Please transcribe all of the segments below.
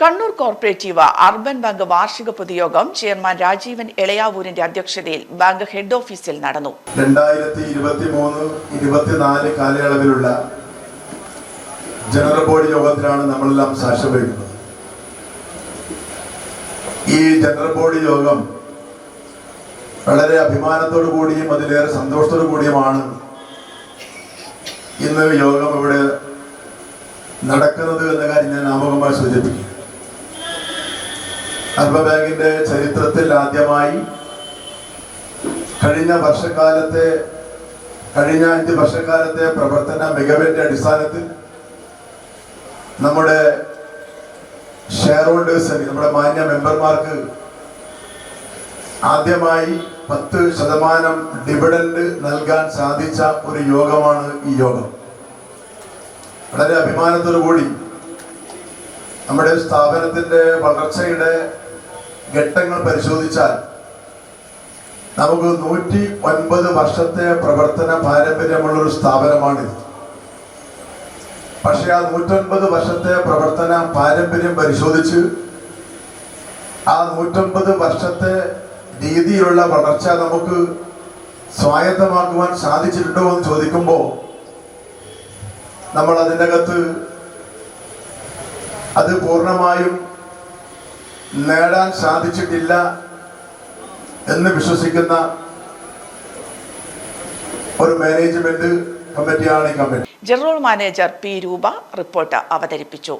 Kannur corporative urban bank വാർഷിക പൊതുയോഗം chairman Rajeevan എളയാവൂരിന്റെ അധ്യക്ഷതയിൽ ബാങ്ക് ഹെഡ് ഓഫീസിൽ നടന്നു. രണ്ടായിരത്തി ഇരുപത്തി മൂന്ന് ഇരുപത്തിനാല് കാലയളവിലുള്ള ജനറൽ ബോഡി യോഗത്തിലാണ് നമ്മളെല്ലാം സാക്ഷ്യം വഹിക്കുന്നത്. ഈ ജനറൽ ബോഡി യോഗം വളരെ അഭിമാനത്തോടു കൂടിയും അതിലേറെ സന്തോഷത്തോടു കൂടിയുമാണ് ഇന്ന് യോഗം ഇവിടെ നടക്കുന്നത് എന്ന കാര്യം ഞാൻ ആമുഖമായി സൂചിപ്പിക്കും അർബൻ ബാങ്കിന്റെ ചരിത്രത്തിൽ ആദ്യമായി കഴിഞ്ഞ വർഷക്കാലത്തെ കഴിഞ്ഞ അഞ്ച് വർഷക്കാലത്തെ പ്രവർത്തന മികവിന്റെ അടിസ്ഥാനത്തിൽ നമ്മുടെ ഷെയർ ഹോൾഡേഴ്സിന് നമ്മുടെ മാന്യ മെമ്പർമാർക്ക് ആദ്യമായി പത്ത് ശതമാനം ഡിവിഡൻഡ് നൽകാൻ സാധിച്ച ഒരു യോഗമാണ് ഈ യോഗം. വളരെ അഭിമാനത്തോടു കൂടി നമ്മുടെ സ്ഥാപനത്തിന്റെ വളർച്ചയുടെ ഘട്ടങ്ങൾ പരിശോധിച്ചാൽ നമുക്ക് നൂറ്റി ഒൻപത് വർഷത്തെ പ്രവർത്തന പാരമ്പര്യമുള്ള ഒരു സ്ഥാപനമാണിത്. പക്ഷേ ആ നൂറ്റൊൻപത് വർഷത്തെ പ്രവർത്തന പാരമ്പര്യം പരിശോധിച്ച് ആ നൂറ്റൊൻപത് വർഷത്തെ രീതിയിലുള്ള വളർച്ച നമുക്ക് സ്വായത്തമാക്കുവാൻ സാധിച്ചിട്ടുണ്ടോ എന്ന് ചോദിക്കുമ്പോൾ നമ്മൾ അതിന്റെ അകത്ത് അത് പൂർണമായും നേടാൻ സാധിച്ചിട്ടില്ല എന്ന് വിശ്വസിക്കുന്ന ഒരു മാനേജ്മെന്റ് കമ്മിറ്റിയാണ് ഈ committee. General manager P Rupa report അവതരിപ്പിച്ചു.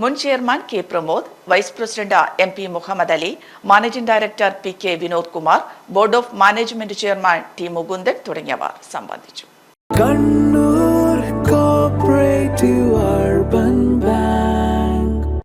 മുൻ chairman K. Pramod vice president M P Muhammad Ali managing director P K Vinod Kumar board of management chairman T Mukundan തുടങ്ങിയവർ സംബന്ധിച്ചു. കണ്ണൂർ